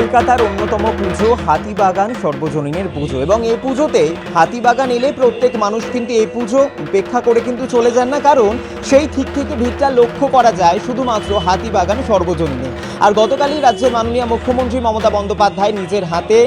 কলকাতার অন্যতম পুজো হাতিবাগান সর্বজনীনের পুজো। এবং এই পুজোতে হাতিবাগান এলে প্রত্যেক মানুষ কিন্তু এই পুজো উপেক্ষা করে কিন্তু চলে যান না কারণ সেই ঠিক থেকে ভিড়টা লক্ষ্য করা যায় শুধুমাত্র হাতিবাগান সর্বজনীনে। আর গতকালই রাজ্যের মাননীয় মুখ্যমন্ত্রী মমতা বন্দ্যোপাধ্যায় নিজের হাতে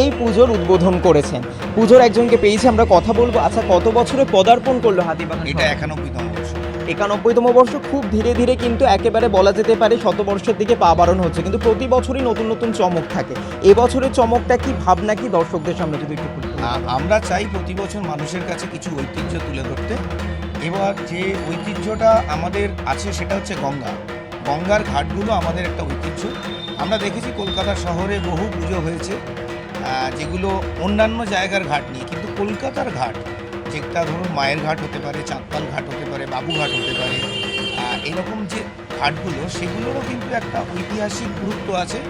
এই পুজোর উদ্বোধন করেছেন। পুজোর একজনকে পেয়েছি আমরা কথা বলব। আচ্ছা কত বছরে পদার্পণ করল হাতিবাগান এটা একানব্বইতম বর্ষ একানব্বইতম বর্ষ খুব ধীরে ধীরে কিন্তু একেবারে বলা যেতে পারে শতবর্ষের দিকে পা বাড়ানো হচ্ছে। কিন্তু প্রতি বছরই নতুন নতুন চমক থাকে। এবছরের চমকটা কি, ভাবনা কি দর্শকদের সামনে যদি একটু আমরা চাই প্রতি বছর মানুষের কাছে কিছু ঐতিহ্য তুলে ধরতে। এবার যে ঐতিহ্যটা আমাদের আছে সেটা হচ্ছে গঙ্গা। গঙ্গার ঘাটগুলো আমাদের একটা ঐতিহ্য। আমরা দেখেছি কলকাতা শহরে বহু পুজো হয়েছে। যেগুলো অন্যান্য জায়গার ঘাট নিয়ে কিন্তু কলকাতার ঘাট যেটা ধরুন মায়ের ঘাট হতে পারে, চাঁদপাল ঘাট হতে পারে বাবুঘাট হতে পারে এরকম যে ঘাটগুলো, সেগুলোরও কিন্তু একটা ঐতিহাসিক গুরুত্ব আছে,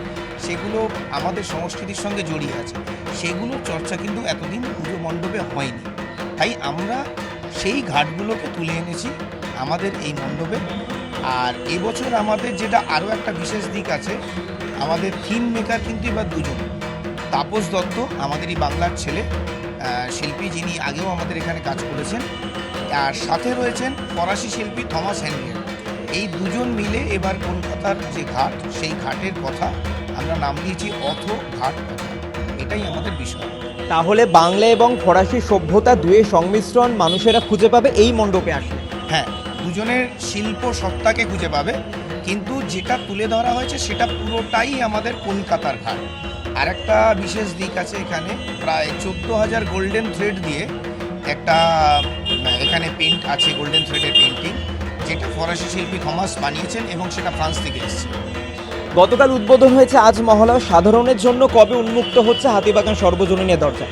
সেগুলো আমাদের সংস্কৃতির সঙ্গে জড়িয়ে আছে। সেগুলোর চর্চা কিন্তু এতদিন পুজো মণ্ডপে হয়নি। তাই আমরা সেই ঘাটগুলোকে তুলে এনেছি আমাদের এই মণ্ডপে। আর এবছর আমাদের যেটা আরও একটা বিশেষ দিক আছে, আমাদের থিম মেকার কিন্তু এবার দুজন। তাপস দত্ত আমাদের এই বাংলার ছেলে। শিল্পী যিনি আগেও আমাদের এখানে কাজ করেছেন আর সাথে রয়েছেন ফরাসি শিল্পী থমাস হ্যান্ডেল এই দুজন মিলে এবার কলকাতার যে ঘাট সেই ঘাটের কথা আমরা নাম দিয়েছি অথ ঘাট এটাই আমাদের বিষয়। তাহলে বাংলা এবং ফরাসি সভ্যতা দুয়ে সংমিশ্রণ মানুষেরা খুঁজে পাবে এই মণ্ডপে আসলে? হ্যাঁ দুজনের শিল্প সত্তাকে খুঁজে পাবে কিন্তু যেটা তুলে ধরা হয়েছে সেটা পুরোটাই আমাদের কলকাতার ঘাট। আর একটা বিশেষ দিক আছে এখানে। প্রায় চোদ্দ হাজার গোল্ডেন থ্রেড দিয়ে একটা এখানে পেন্ট আছে গোল্ডেন থ্রেডের পেন্টিং যেটা ফরাসি শিল্পী থমাস বানিয়েছেন এবং সেটা ফ্রান্স থেকে এসেছে। গতকাল উদ্বোধন হয়েছে আজ মহলা সাধারণের জন্য কবে উন্মুক্ত হচ্ছে হাতিবাগান সর্বজনীনের দরজা?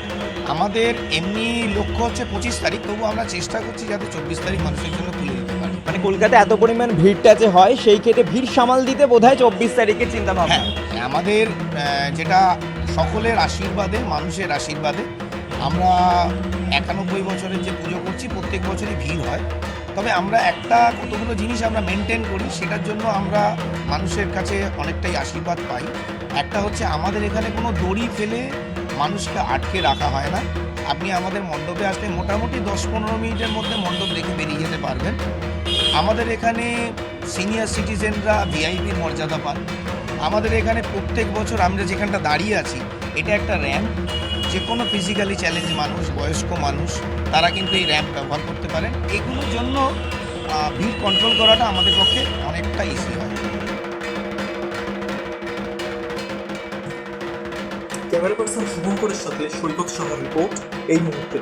আমাদের এমনি লক্ষ্য হচ্ছে পঁচিশ তারিখ তবু আমরা চেষ্টা করছি যাতে চব্বিশ তারিখ মানুষের জন্য খুলে দিতে পারি। মানে কলকাতায় এত পরিমাণ ভিড়টা যে হয় সেই ক্ষেত্রে ভিড় সামাল দিতে বোধহয় চব্বিশ তারিখের চিন্তা ভাবনা হ্যাঁ আমাদের যেটা সকলের আশীর্বাদে, মানুষের আশীর্বাদে, আমরা একানব্বই বছরের যে পুজো করছি, প্রত্যেক বছরই ভিড় হয়। তবে আমরা একটা কতগুলো জিনিস আমরা মেনটেন করি, সেটার জন্য আমরা মানুষের কাছে অনেকটাই আশীর্বাদ পাই। একটা হচ্ছে আমাদের এখানে কোনো দড়ি ফেলে মানুষকে আটকে রাখা হয় না। আপনি আমাদের মণ্ডপে আসলে মোটামুটি দশ পনেরো মিনিটের মধ্যে মণ্ডপ দেখে বেরিয়ে যেতে পারবেন। আমাদের এখানে সিনিয়র সিটিজেনরা ভিআইপির মর্যাদা পান। আমাদের এখানে প্রত্যেক বছর আমরা যেখানটা দাঁড়িয়ে আছি, এটা একটা র্যাম্প। যে কোনো ফিজিক্যালি চ্যালেঞ্জ মানুষ, বয়স্ক মানুষ, তারা কিন্তু এই র্যাম্প ব্যবহার করতে পারেন। এগুলোর জন্য ভিড় কন্ট্রোল করাটা আমাদের পক্ষে অনেকটা ইজি হয়। ক্যামেরা পার্সন শুভঙ্করের সাথে সৈকত সাহার রিপোর্ট এই মুহূর্তে।